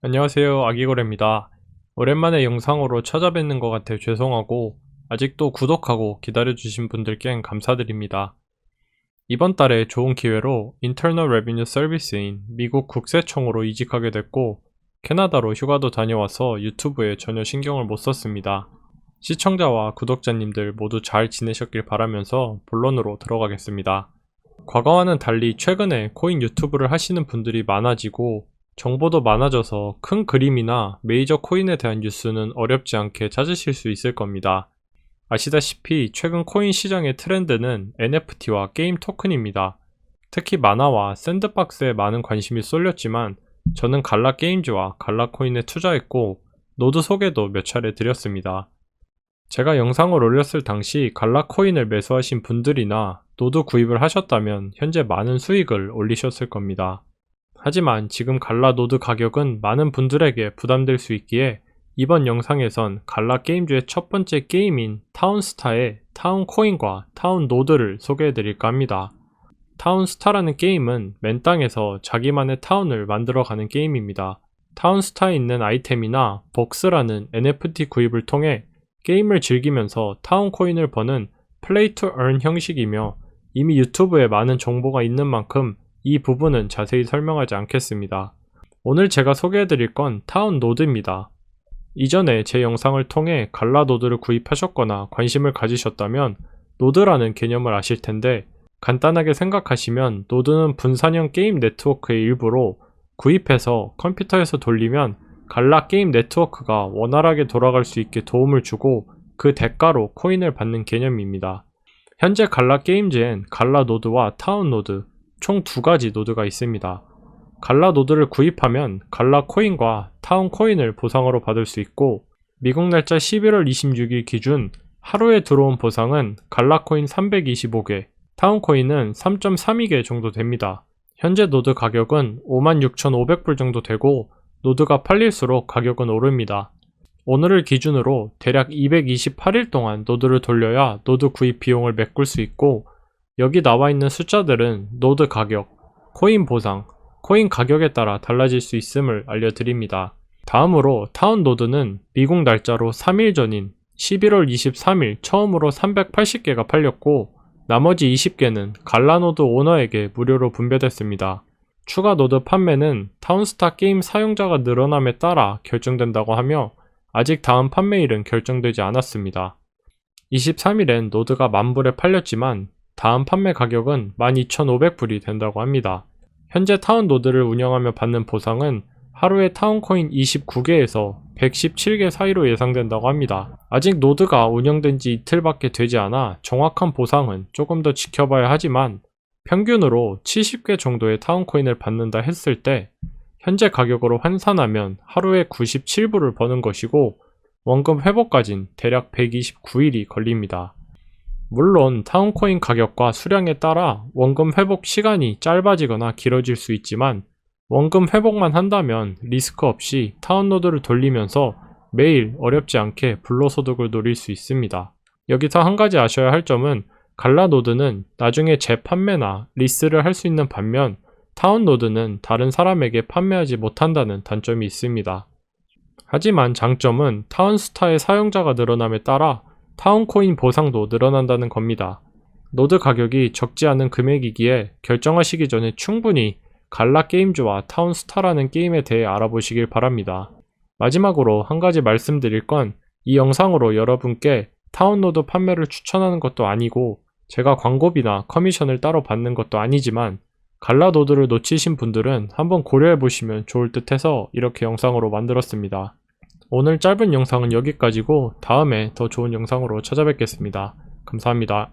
안녕하세요 아기고래입니다. 오랜만에 영상으로 찾아뵙는 것 같아 죄송하고 아직도 구독하고 기다려주신 분들께 감사드립니다. 이번 달에 좋은 기회로 인터널 레비뉴 서비스인 미국 국세청으로 이직하게 됐고 캐나다로 휴가도 다녀와서 유튜브에 전혀 신경을 못 썼습니다. 시청자와 구독자님들 모두 잘 지내셨길 바라면서 본론으로 들어가겠습니다. 과거와는 달리 최근에 코인 유튜브를 하시는 분들이 많아지고 정보도 많아져서 큰 그림이나 메이저 코인에 대한 뉴스는 어렵지 않게 찾으실 수 있을 겁니다. 아시다시피 최근 코인 시장의 트렌드는 NFT와 게임 토큰입니다. 특히 만화와 샌드박스에 많은 관심이 쏠렸지만 저는 갈라 게임즈와 갈라 코인에 투자했고 노드 소개도 몇 차례 드렸습니다. 제가 영상을 올렸을 당시 갈라 코인을 매수하신 분들이나 노드 구입을 하셨다면 현재 많은 수익을 올리셨을 겁니다. 하지만 지금 갈라 노드 가격은 많은 분들에게 부담될 수 있기에 이번 영상에선 갈라 게임즈의 첫 번째 게임인 타운스타의 타운 코인과 타운 노드를 소개해 드릴까 합니다. 타운스타라는 게임은 맨 땅에서 자기만의 타운을 만들어가는 게임입니다. 타운스타에 있는 아이템이나 복스라는 NFT 구입을 통해 게임을 즐기면서 타운 코인을 버는 플레이 투 earn 형식이며 이미 유튜브에 많은 정보가 있는 만큼 이 부분은 자세히 설명하지 않겠습니다. 오늘 제가 소개해드릴 건 타운 노드입니다. 이전에 제 영상을 통해 갈라 노드를 구입하셨거나 관심을 가지셨다면 노드라는 개념을 아실 텐데 간단하게 생각하시면 노드는 분산형 게임 네트워크의 일부로 구입해서 컴퓨터에서 돌리면 갈라 게임 네트워크가 원활하게 돌아갈 수 있게 도움을 주고 그 대가로 코인을 받는 개념입니다. 현재 갈라 게임즈엔 갈라 노드와 타운 노드, 총 두 가지 노드가 있습니다. 갈라 노드를 구입하면 갈라 코인과 타운 코인을 보상으로 받을 수 있고 미국 날짜 11월 26일 기준 하루에 들어온 보상은 갈라 코인 325개, 타운 코인은 3.32개 정도 됩니다. 현재 노드 가격은 56,500불 정도 되고 노드가 팔릴수록 가격은 오릅니다. 오늘을 기준으로 대략 228일 동안 노드를 돌려야 노드 구입 비용을 메꿀 수 있고 여기 나와 있는 숫자들은 노드 가격, 코인 보상, 코인 가격에 따라 달라질 수 있음을 알려드립니다. 다음으로 타운 노드는 미국 날짜로 3일 전인 11월 23일 처음으로 380개가 팔렸고 나머지 20개는 갈라노드 오너에게 무료로 분배됐습니다. 추가 노드 판매는 타운스타 게임 사용자가 늘어남에 따라 결정된다고 하며 아직 다음 판매일은 결정되지 않았습니다. 23일엔 노드가 만불에 팔렸지만 다음 판매 가격은 12,500불이 된다고 합니다. 현재 타운 노드를 운영하며 받는 보상은 하루에 타운코인 29개에서 117개 사이로 예상된다고 합니다. 아직 노드가 운영된 지 이틀밖에 되지 않아 정확한 보상은 조금 더 지켜봐야 하지만 평균으로 70개 정도의 타운코인을 받는다 했을 때 현재 가격으로 환산하면 하루에 97불을 버는 것이고 원금 회복까진 대략 129일이 걸립니다. 물론 타운코인 가격과 수량에 따라 원금 회복 시간이 짧아지거나 길어질 수 있지만 원금 회복만 한다면 리스크 없이 타운노드를 돌리면서 매일 어렵지 않게 불로소득을 노릴 수 있습니다. 여기서 한 가지 아셔야 할 점은 갈라노드는 나중에 재판매나 리스를 할 수 있는 반면 타운노드는 다른 사람에게 판매하지 못한다는 단점이 있습니다. 하지만 장점은 타운스타의 사용자가 늘어남에 따라 타운코인 보상도 늘어난다는 겁니다. 노드 가격이 적지 않은 금액이기에 결정하시기 전에 충분히 갈라 게임즈와 타운스타라는 게임에 대해 알아보시길 바랍니다. 마지막으로 한 가지 말씀드릴 건 이 영상으로 여러분께 타운노드 판매를 추천하는 것도 아니고 제가 광고비나 커미션을 따로 받는 것도 아니지만 갈라 노드를 놓치신 분들은 한번 고려해 보시면 좋을 듯 해서 이렇게 영상으로 만들었습니다. 오늘 짧은 영상은 여기까지고 다음에 더 좋은 영상으로 찾아뵙겠습니다. 감사합니다.